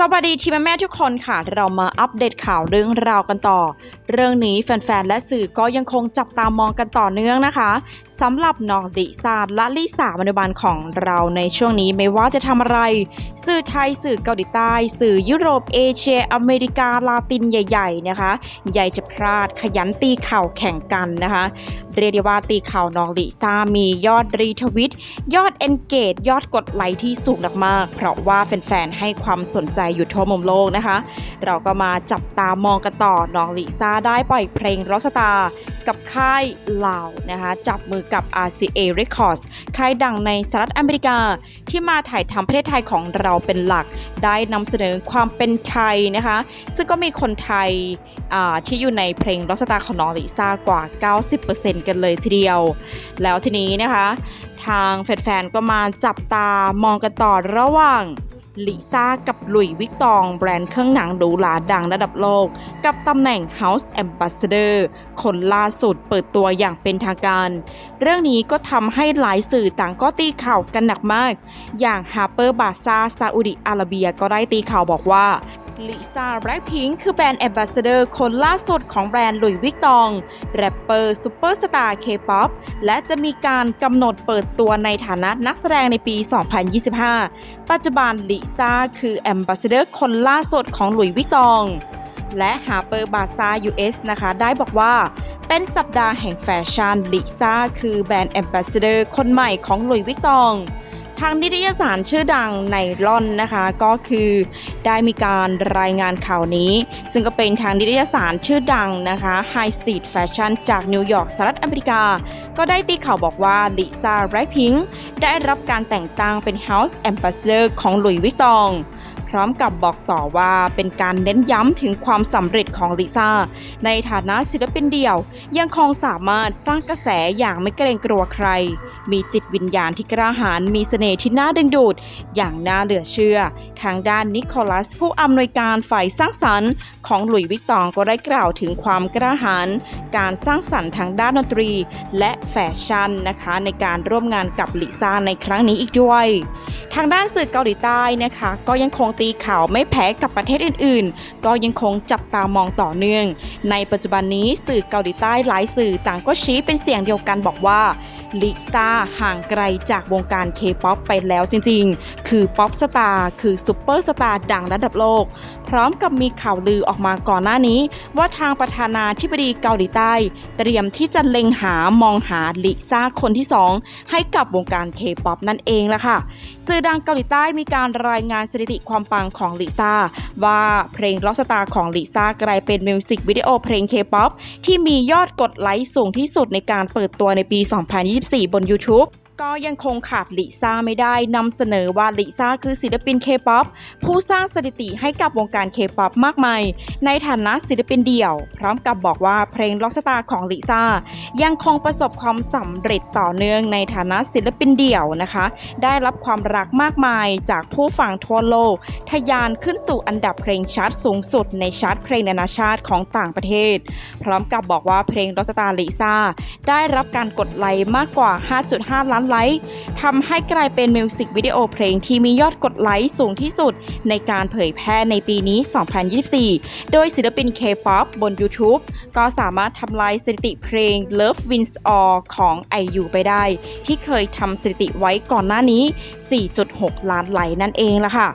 สวัสดีทีมแม่ทุกคนค่ะ เรามาอัปเดตข่าวเรื่องราวกันต่อ เรื่องนี้แฟนๆ และสื่อก็ยังคงจับตามองกันต่อเนื่องนะคะสำหรับน้องลิซาและลิสาบรรบาลของเราในช่วงนี้ไม่ว่าจะทำอะไร สื่อไทยสื่อเกาหลีใต้ สื่อยุโรปเอเชีย อเมริกาลาตินใหญ่ ๆ นะคะ ใหญ่จะพลาดขยันตีเข่าแข่งกันนะคะ เรียกได้ว่าตีข่าวน้องลิซามียอดรีทวิตยอด Engage ยอดกดไลค์ที่สูงมากๆเพราะว่าแฟนๆให้ความสนใจอยู่ทั่วมุมโลกนะคะ เราก็มาจับตามองกันต่อน้องลิซ่าได้ปล่อยเพลงรอสตากับค่ายเหล่านะคะจับมือกับ RCA Records ค่ายดังในสหรัฐอเมริกา ที่มาถ่ายทำประเทศไทยของเราเป็นหลัก ได้นำเสนอความเป็นไทยนะคะ ซึ่งก็มีคนไทยที่อยู่ในเพลงรอสตาของน้องลิซ่ากว่า 90%กันเลยทีเดียว แล้วทีนี้นะคะ ทางแฟนๆก็มาจับตามองกันต่อระหว่าง ลิซ่ากับหลุยวิกตอง แบรนด์เครื่องหนังหรูหราดังระดับโลก กับตำแหน่ง House Ambassador คนล่าสุดเปิดตัวอย่างเป็นทางการ เรื่องนี้ก็ทำให้หลายสื่อต่างก็ตีข่าวกันหนักมาก อย่าง Harper b a z a ซาอุดิอาระเบียก็ได้ตีข่าวบอกว่า ลิซ่าแบล็คพิงค์คือแบรนด์แอมบาสเดอร์คนล่าสุดของแบรนด์หลุยส์วิกตอง แรปเปอร์ซูเปอร์สตาร์เคป๊อปและจะมีการกำหนดเปิดตัวในฐานะนักแสดงในปี 2025 ปัจจุบันลิซ่าคือแอมบาสเดอร์คนล่าสุดของหลุยส์วิกตองและ Harper b a z a US นะคะ ได้บอกว่า เป็นสัปดาห์แห่งแฟชั่นลิซ่าคือแบรนด์แอมบาสเดอร์คนใหม่ของหลุยส์วิกตอง ทางนิตยสารชื่อดังในลอนนะคะก็คือได้มีการรายงานข่าวนี้ ซึ่งก็เป็นทางนิตยสารชื่อดังนะคะ High Street Fashion จากนิวยอร์กสหรัฐอเมริกา ก็ได้ตีข่าวบอกว่าลิซ่าแบล็คพิงค์ได้รับการแต่งตั้งเป็น House Ambassador ของหลุยส์วิกตอง พร้อมกับบอกต่อว่าเป็นการเน้นย้ำถึงความสำเร็จของลิซ่า ในฐานะศิลปินเดี่ยว ยังคงสามารถสร้างกระแสอย่างไม่เกรงกลัวใคร มีจิตวิญญาณที่กระหายมีเสน่ห์ที่น่าดึงดูด อย่างน่าเหลือเชื่อ ทางด้านนิโคลัส ผู้อำนวยการฝ่ายสร้างสรรค์ ของหลุยส์วิกตองก็ได้กล่าวถึงความกระหายการสร้างสรรค์ทางด้านดนตรี และแฟชั่นนะคะ ในการร่วมงานกับลิซ่าในครั้งนี้อีกด้วย ทางด้านสื่อเกาหลีใต้นะคะ ก็ยังคงตีข่าวไม่แพ้กับประเทศอื่นๆ ก็ยังคงจับตามองต่อเนื่อง ในปัจจุบันนี้สื่อเกาหลีใต้หลายสื่อต่างก็ชี้เป็นเสียงเดียวกันบอกว่า ลิซ่าห่างไกลจากวงการเคป๊อปไปแล้วจริงๆ คือป๊อปสตาร์คือซูเปอร์สตาร์ดังระดับโลก พร้อมกับมีข่าวลือออกมาก่อนหน้านี้ ว่าทางประธานาธิบดีเกาหลีใต้ เตรียมที่จะเล็งหามองหาลิซ่าคนที่ 2 ให้กับวงการเคป๊อปนั่นเองละค่ะสื่อดังเกาหลีใต้มีการรายงานสถิติความปังของลิซ่าว่าเพลงร็อกสตาร์ของลิซ่ากลายเป็นมิวสิกวิดีโอเพลงเคป๊อปที่มียอดกดไลค์สูงที่สุดในการเปิดตัวในปี 2024 4 บน YouTube ก็ยังคงขาดลิซ่าไม่ได้นำเสนอว่าลิซ่าคือศิลปินเคป๊อปผู้สร้างสถิติให้กับวงการเคป๊อปมากมาย ในฐานะศิลปินเดี่ยว พร้อมกับบอกว่าเพลงล็อกสตาร์ของลิซ่ายังคงประสบความสำเร็จต่อเนื่องในฐานะศิลปินเดี่ยวนะคะ ได้รับความรักมากมายจากผู้ฟังทั่วโลก ทะยานขึ้นสู่อันดับเพลงชาร์ตสูงสุดในชาร์ตเพลงนานาชาติของต่างประเทศ พร้อมกับบอกว่าเพลงล็อกสตาร์ลิซ่าได้รับการกดไลค์มากกว่า 5.5 ล้านไลค์ทำให้กลายเป็นมิวสิกวิดีโอเพลงที่มียอดกดไลค์สูงที่สุด ในการเผยแพร่ในปีนี้ 2024 โดยศิลปิน K-POP บน YouTube ก็สามารถทำลายสถิติเพลง Love Wins All ของ IU ไปได้ ที่เคยทำสถิติไว้ก่อนหน้านี้ 4.6 ล้านไลค์นั่นเองล่ะค่ะ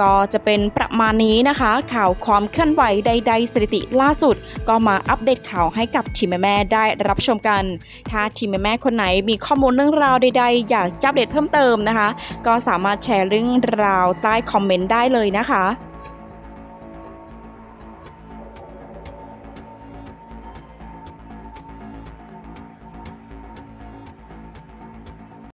ก็จะเป็นประมาณนี้นะคะ ข่าวความเคลื่อนไหวใด ๆ สถิติล่าสุด ก็มาอัปเดตข่าวให้กับทีมแม่ๆได้รับชมกัน ถ้าทีมแม่ๆคนไหนมีข้อมูลเรื่องราวใดๆ อยากจับเดตเพิ่มเติมนะคะ ก็สามารถแชร์เรื่องราวใต้คอมเมนต์ได้เลยนะคะ